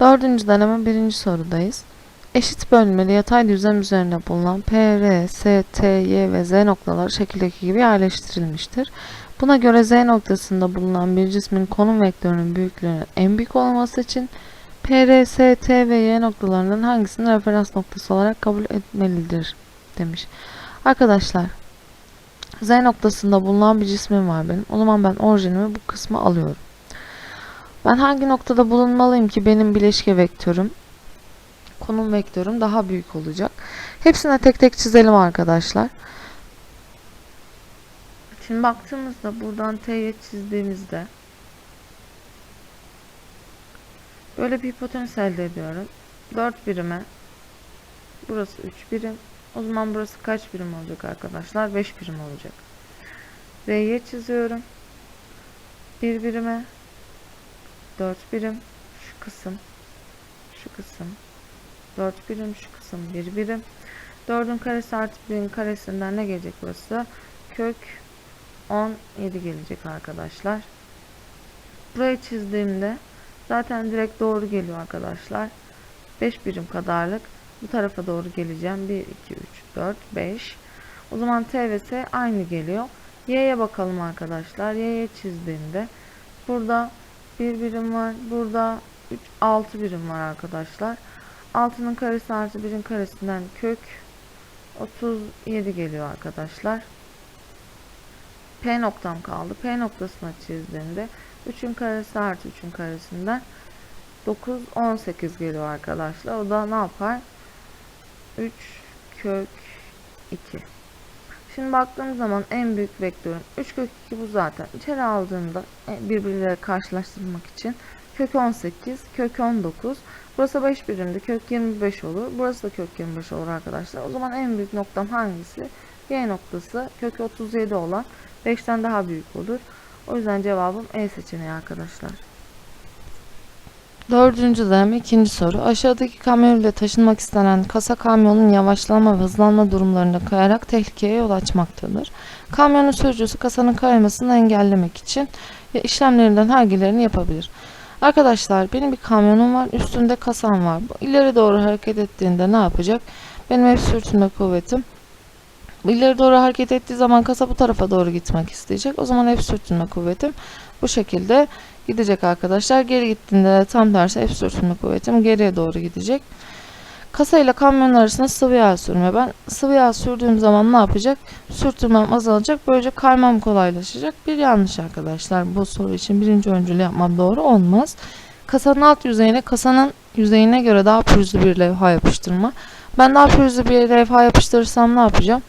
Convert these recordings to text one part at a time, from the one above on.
Dördüncü deneme birinci sorudayız. Eşit bölmeli yatay düzlem üzerinde bulunan P, R, S, T, Y ve Z noktaları şekildeki gibi yerleştirilmiştir. Buna göre Z noktasında bulunan bir cismin konum vektörünün büyüklüğünün en büyük olması için P, R, S, T ve Y noktalarından hangisini referans noktası olarak kabul etmelidir demiş. Arkadaşlar Z noktasında bulunan bir cismim var benim. O zaman ben orijinimi bu kısmı alıyorum. Ben hangi noktada bulunmalıyım ki benim bileşke vektörüm, konum vektörüm daha büyük olacak. Hepsine tek tek çizelim arkadaşlar. Şimdi baktığımızda buradan T'ye çizdiğimizde böyle bir hipotenüs elde ediyorum. 4 birime burası 3 birim. O zaman burası kaç birim olacak arkadaşlar? 5 birim olacak. R'ye çiziyorum. 1 birime 4 birim şu kısım şu kısım. 4 birim şu kısım 1 birim. 4'ün karesi artı 1'in karesinden ne gelecek burası? Kök 17 gelecek arkadaşlar. Burayı çizdiğimde zaten direkt doğru geliyor arkadaşlar. 5 birim kadarlık bu tarafa doğru geleceğim. 1 2 3 4 5 o zaman T ve S aynı geliyor. Y'ye bakalım arkadaşlar. Y'ye çizdiğimde burada bir birim var. Burada 3 6 birim var arkadaşlar. 6'nın karesi artı 1'in karesinden kök 37 geliyor arkadaşlar. P noktam kaldı. P noktasına çizdiğimde 3'ün karesi artı 3'ün karesinden 9 18 geliyor arkadaşlar. O da ne yapar? 3 kök 2. Şimdi baktığım zaman en büyük vektörüm 3 kök 2 bu zaten. İçeri aldığımda e, birbirleriyle karşılaştırmak için kök 18, kök 19. Burası 5 birimde kök 25 olur. Burası da kök 25 olur arkadaşlar. O zaman en büyük noktam hangisi? Y noktası kök 37 olan 5'ten daha büyük olur. O yüzden cevabım E seçeneği arkadaşlar. Dördüncü deneme ikinci soru. Aşağıdaki kamyon ile taşınmak istenen kasa kamyonun yavaşlama ve hızlanma durumlarında kayarak tehlikeye yol açmaktadır. Kamyonun sürücüsü kasanın kaymasını engellemek için işlemlerinden hangilerini yapabilir? Arkadaşlar benim bir kamyonum var. Üstünde kasam var. İleri doğru hareket ettiğinde ne yapacak? Benim hep sürtünme kuvvetim. İleri doğru hareket ettiği zaman kasa bu tarafa doğru gitmek isteyecek. O zaman hep sürtünme kuvvetim bu şekilde gidecek arkadaşlar. Geri gittiğinde de tam tersi hep sürtünme kuvvetim geriye doğru gidecek. Kasa ile kamyon arasında sıvı yağ sürme. Ben sıvı yağ sürdüğüm zaman ne yapacak? Sürtünmem azalacak. Böylece kaymam kolaylaşacak. Bir yanlış arkadaşlar. Bu soru için birinci öncülü yapmam doğru olmaz. Kasanın alt yüzeyine kasanın yüzeyine göre daha pürüzlü bir levha yapıştırma. Ben daha pürüzlü bir levha yapıştırırsam ne yapacağım?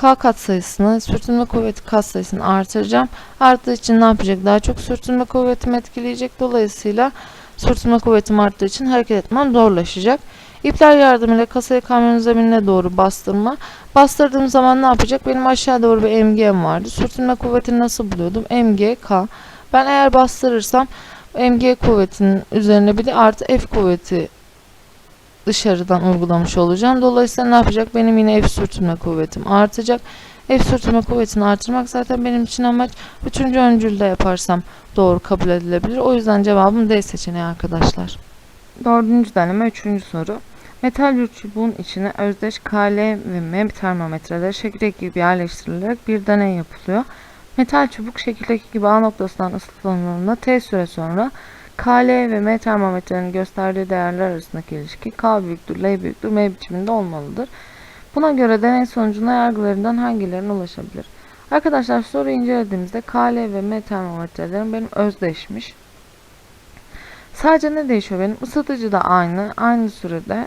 K katsayısını, sürtünme kuvveti katsayısını artıracağım. Arttığı için ne yapacak? Daha çok sürtünme kuvvetimi etkileyecek. Dolayısıyla sürtünme kuvvetim arttığı için hareket etmem zorlaşacak. İpler yardımıyla kasayı kamyonun zeminine doğru bastırma. Bastırdığım zaman ne yapacak? Benim aşağı doğru bir MG'm vardı. Sürtünme kuvvetini nasıl buluyordum? MG, K. Ben eğer bastırırsam MG kuvvetinin üzerine bir de artı F kuvveti dışarıdan uygulamış olacağım. Dolayısıyla ne yapacak? Benim yine F sürtünme kuvvetim artacak. F sürtünme kuvvetini artırmak zaten benim için amaç. Üçüncü öncülde yaparsam doğru kabul edilebilir. O yüzden cevabım D seçeneği arkadaşlar. Dördüncü deneme üçüncü soru. Metal bir çubuğun içine özdeş KL ve M termometreleri şekildeki gibi yerleştirilerek bir deney yapılıyor. Metal çubuk şekildeki gibi A noktasından ısıtılığında T süre sonra KL ve M termometrenin gösterdiği değerler arasındaki ilişki K büyüktür, L büyüktür, M biçiminde olmalıdır. Buna göre deney sonucuna yargılarından hangilerine ulaşabilir? Arkadaşlar soruyu incelediğimizde KL ve M termometrelerim benim özdeşmiş. Sadece ne değişiyor benim? Isıtıcı da aynı, aynı sürede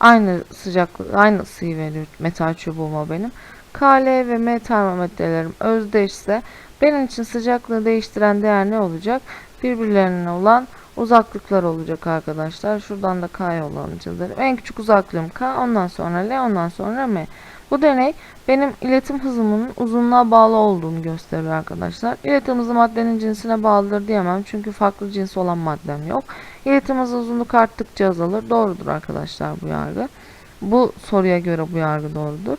aynı sıcaklık, aynı ısıyı veriyor metal çubuğuma benim. KL ve M termometrelerim özdeşse benim için sıcaklığı değiştiren değer ne olacak? Birbirlerine olan uzaklıklar olacak arkadaşlar. Şuradan da K'ya olanı çizelim. En küçük uzaklığım K, ondan sonra L, ondan sonra M. Bu deney benim iletim hızımın uzunluğa bağlı olduğunu gösteriyor arkadaşlar. İletim hızı maddenin cinsine bağlıdır diyemem çünkü farklı cins olan maddem yok. İletim hızı uzunluk arttıkça azalır. Doğrudur arkadaşlar bu yargı. Bu soruya göre bu yargı doğrudur.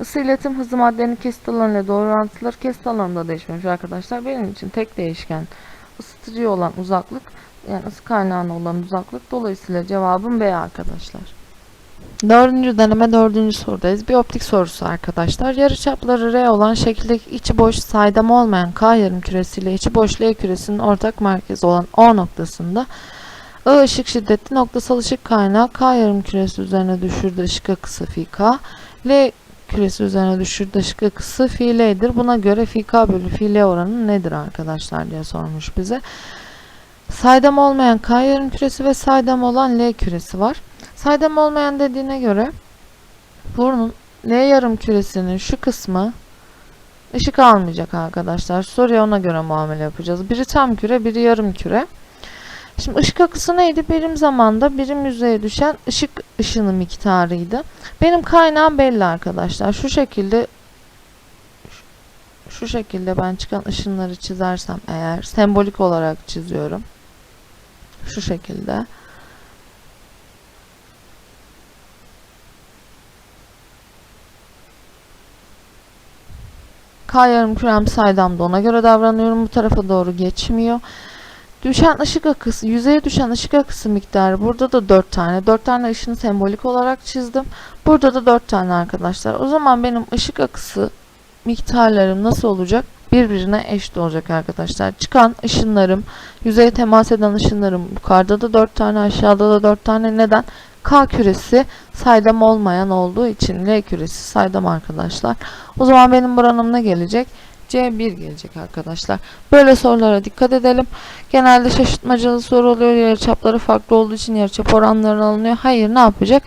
Isı iletim hızı maddenin kesit alanıyla doğru orantılıdır. Kesit alanı da değişmemiş arkadaşlar. Benim için tek değişken ısıtıcı olan uzaklık yani ısı kaynağına olan uzaklık. Dolayısıyla cevabım B arkadaşlar. Dördüncü deneme dördüncü sorudayız. Bir optik sorusu arkadaşlar. Yarıçapları R olan şekildeki içi boş saydam olmayan K yarım küresiyle içi boş L küresinin ortak merkezi olan O noktasında I ışık şiddetli noktasal ışık kaynağı K yarım küresi üzerine düşürdüğü ışık akısı K. L küresi üzerine düşürdüğü ışık akısı fi L'dir. Buna göre fi K bölü fi L oranı nedir arkadaşlar diye sormuş bize. Saydam olmayan K yarım küresi ve saydam olan L küresi var. Saydam olmayan dediğine göre bunun L yarım küresinin şu kısmı ışık almayacak arkadaşlar. Soruya ona göre muamele yapacağız. Biri tam küre, biri yarım küre. Şimdi ışık akısı neydi? Birim zamanda birim yüzeye düşen ışık ışını miktarıydı. Benim kaynağım belli arkadaşlar. Şu şekilde şu şekilde ben çıkan ışınları çizersem eğer sembolik olarak çiziyorum. Şu şekilde. K yarım kürem saydamda ona göre davranıyorum. Bu tarafa doğru geçmiyor. Düşen ışık akısı, yüzeye düşen ışık akısı miktarı burada da 4 tane. 4 tane ışını sembolik olarak çizdim. Burada da 4 tane arkadaşlar. O zaman benim ışık akısı miktarlarım nasıl olacak? Birbirine eşit olacak arkadaşlar. Çıkan ışınlarım, yüzeye temas eden ışınlarım yukarıda da 4 tane, aşağıda da 4 tane. Neden? K küresi saydam olmayan olduğu için L küresi saydam arkadaşlar. O zaman benim buranım ne gelecek? C1 gelecek arkadaşlar. Böyle sorulara dikkat edelim. Genelde şaşırtmacalı soru oluyor. Yarıçapları farklı olduğu için yarıçap oranları alınıyor. Hayır ne yapacak?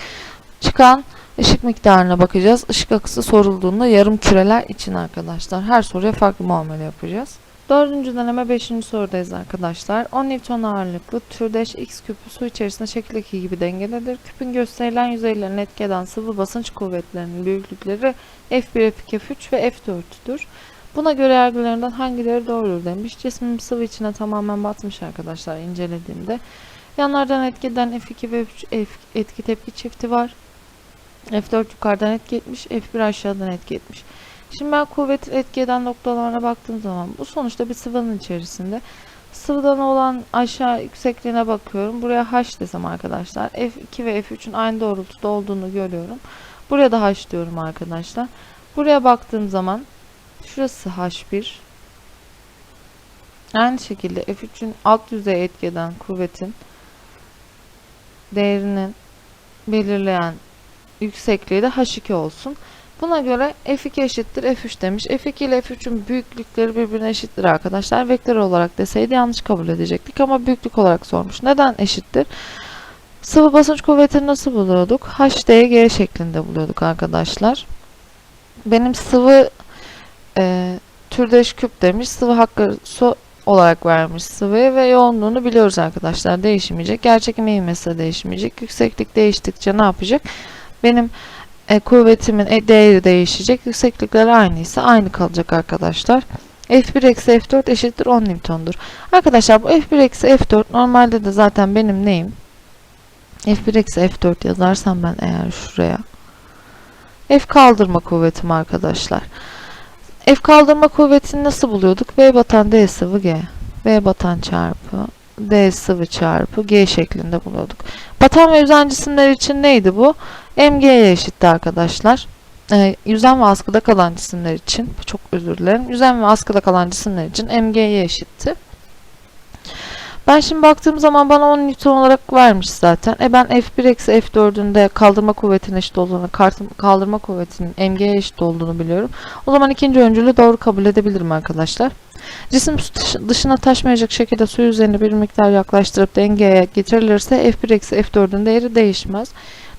Çıkan ışık miktarına bakacağız. Işık akısı sorulduğunda yarım küreler için arkadaşlar. Her soruya farklı muamele yapacağız. Dördüncü deneme beşinci sorudayız arkadaşlar. 10 Newton ağırlıklı türdeş X küpü su içerisinde şekildeki gibi dengededir. Küpün gösterilen yüzeylerine etki eden sıvı basınç kuvvetlerinin büyüklükleri F1, F2, F3 ve F4'tür. Buna göre yargılarından hangileri doğrudur demiş. Cismim sıvı içine tamamen batmış arkadaşlar incelediğimde. Yanlardan etki eden F2 ve F3 F- etki tepki çifti var. F4 yukarıdan etki etmiş, F1 aşağıdan etki etmiş. Şimdi ben kuvvetin etki eden noktalarına baktığım zaman bu sonuçta bir sıvının içerisinde. Sıvıdan olan aşağı yüksekliğine bakıyorum. Buraya H desem arkadaşlar. F2 ve F3'ün aynı doğrultuda olduğunu görüyorum. Buraya da H diyorum arkadaşlar. Buraya baktığım zaman Şurası H1. Aynı şekilde F3'ün alt yüzeye etki eden kuvvetin değerinin belirleyen yüksekliği de H2 olsun. Buna göre F2 eşittir F3 demiş. F2 ile F3'ün büyüklükleri birbirine eşittir arkadaşlar. Vektör olarak deseydi yanlış kabul edecektik ama büyüklük olarak sormuş. Neden eşittir? Sıvı basınç kuvvetini nasıl buluyorduk? HDG şeklinde buluyorduk arkadaşlar. Benim sıvı e, türdeş küp demiş. Sıvı hakkı su olarak vermiş sıvıyı ve yoğunluğunu biliyoruz arkadaşlar. Değişmeyecek. Gerçek ivmesi de değişmeyecek. Yükseklik değiştikçe ne yapacak? Benim e, kuvvetimin e, değeri değişecek. Yükseklikler aynıysa aynı kalacak arkadaşlar. F1 eksi F4 eşittir 10 Newton'dur. Arkadaşlar bu F1 eksi F4 normalde de zaten benim neyim? F1 eksi F4 yazarsam ben eğer şuraya. F kaldırma kuvvetim arkadaşlar. F kaldırma kuvvetini nasıl buluyorduk? V batan D sıvı G. V batan çarpı D sıvı çarpı G şeklinde buluyorduk. Batan ve yüzen cisimler için neydi bu? MG'ye eşitti arkadaşlar. Ee, yüzen ve askıda kalan cisimler için, çok özür dilerim. Yüzen ve askıda kalan cisimler için MG'ye eşitti. Ben şimdi baktığım zaman bana 10 Newton olarak vermiş zaten. E ben F1 eksi F4'ün de kaldırma kuvvetinin eşit olduğunu, kaldırma kuvvetinin MG'ye eşit olduğunu biliyorum. O zaman ikinci öncülü doğru kabul edebilirim arkadaşlar. Cisim dışına taşmayacak şekilde su yüzeyine bir miktar yaklaştırıp dengeye getirilirse F1 eksi F4'ün değeri değişmez.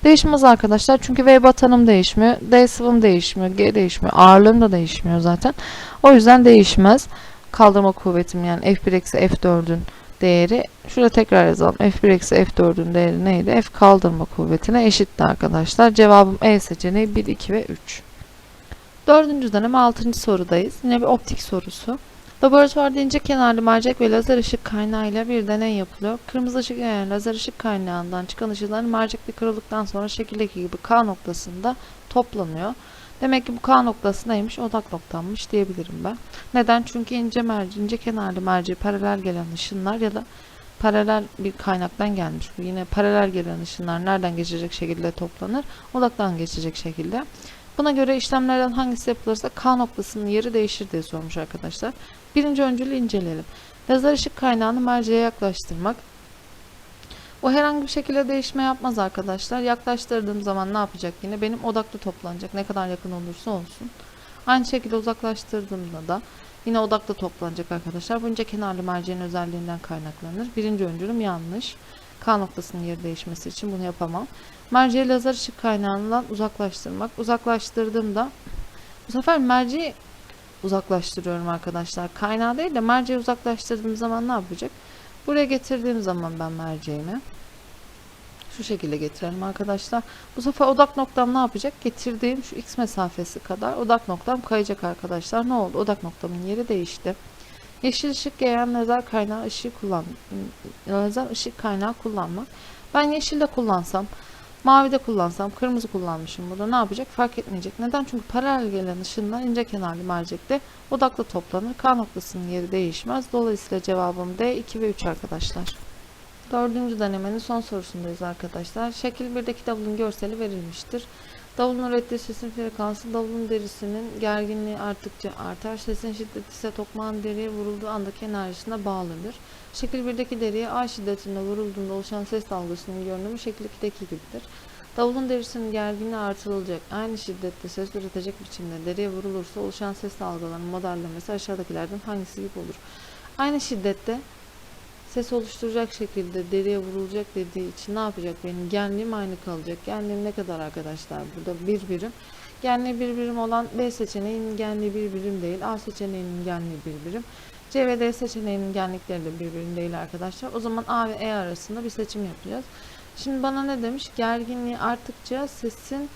Değişmez arkadaşlar çünkü V batanım değişmiyor, D sıvım değişmiyor, G değişmiyor, ağırlığım da değişmiyor zaten. O yüzden değişmez. Kaldırma kuvvetim yani F1 eksi F4'ün değeri şurada tekrar yazalım. F1 eksi F4'ün değeri neydi? F kaldırma kuvvetine eşitti arkadaşlar. Cevabım E seçeneği 1, 2 ve 3. Dördüncü deneme 6. sorudayız. Yine bir optik sorusu. Laboratuvarda ince kenarlı mercek ve lazer ışık kaynağıyla bir deney yapılıyor. Kırmızı ışık yani lazer ışık kaynağından çıkan ışınların mercekte kırıldıktan sonra şekildeki gibi K noktasında toplanıyor. Demek ki bu K noktası neymiş? Odak noktammış diyebilirim ben. Neden? Çünkü ince merci, ince kenarlı merci paralel gelen ışınlar ya da paralel bir kaynaktan gelmiş. Bu yine paralel gelen ışınlar nereden geçecek şekilde toplanır? Odaktan geçecek şekilde. Buna göre işlemlerden hangisi yapılırsa K noktasının yeri değişir diye sormuş arkadaşlar. Birinci öncülü inceleyelim. Lazer ışık kaynağını merceğe yaklaştırmak. O herhangi bir şekilde değişme yapmaz arkadaşlar. Yaklaştırdığım zaman ne yapacak yine? Benim odakta toplanacak. Ne kadar yakın olursa olsun. Aynı şekilde uzaklaştırdığımda da yine odakta toplanacak arkadaşlar. Bu ince kenarlı merceğin özelliğinden kaynaklanır. Birinci öncülüm yanlış. K noktasının yeri değişmesi için bunu yapamam. Merceği lazer ışık kaynağından uzaklaştırmak. Uzaklaştırdığımda bu sefer merceği uzaklaştırıyorum arkadaşlar. Kaynağı değil de merceği uzaklaştırdığım zaman ne yapacak? Buraya getirdiğim zaman ben merceğimi şu şekilde getirelim arkadaşlar. Bu sefer odak noktam ne yapacak? Getirdiğim şu x mesafesi kadar odak noktam kayacak arkadaşlar. Ne oldu? Odak noktamın yeri değişti. Yeşil ışık yayan lazer kaynağı ışığı kullan lazer ışık kaynağı kullanmak. Ben yeşilde kullansam, mavi de kullansam, kırmızı kullanmışım burada ne yapacak? Fark etmeyecek. Neden? Çünkü paralel gelen ışınlar ince kenarlı mercekte odaklı toplanır. K noktasının yeri değişmez. Dolayısıyla cevabım D 2 ve 3 arkadaşlar. Dördüncü denemenin son sorusundayız arkadaşlar. Şekil 1'deki davulun görseli verilmiştir. Davulun ürettiği sesin frekansı davulun derisinin gerginliği arttıkça artar. Sesin şiddeti ise tokmağın deriye vurulduğu andaki enerjisine bağlıdır. Şekil 1'deki deriye A şiddetinde vurulduğunda oluşan ses dalgasının görünümü şekil 2'deki gibidir. Davulun derisinin gerginliği artırılacak. Aynı şiddette ses üretecek biçimde deriye vurulursa oluşan ses dalgalarının modellemesi aşağıdakilerden hangisi gibi olur? Aynı şiddette ses oluşturacak şekilde deriye vurulacak dediği için ne yapacak benim genliğim aynı kalacak. Genliğim ne kadar arkadaşlar burada bir birim. Genliği bir birim olan B seçeneğinin genliği bir birim değil. A seçeneğinin genliği bir birim. C ve D seçeneğinin genlikleri de bir birim değil arkadaşlar. O zaman A ve E arasında bir seçim yapacağız. Şimdi bana ne demiş? Gerginliği arttıkça sesin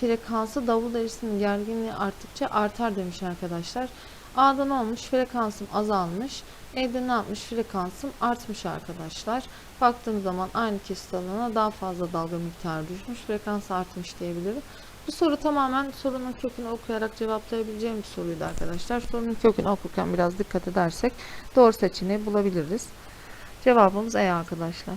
frekansı davul derisinin gerginliği arttıkça artar demiş arkadaşlar. A'da ne olmuş? Frekansım azalmış. E'de ne yapmış? Frekansım artmış arkadaşlar. Baktığım zaman aynı kesit alanına daha fazla dalga miktarı düşmüş. Frekans artmış diyebilirim. Bu soru tamamen sorunun kökünü okuyarak cevaplayabileceğim bir soruydu arkadaşlar. Sorunun kökünü okurken biraz dikkat edersek doğru seçeneği bulabiliriz. Cevabımız E arkadaşlar.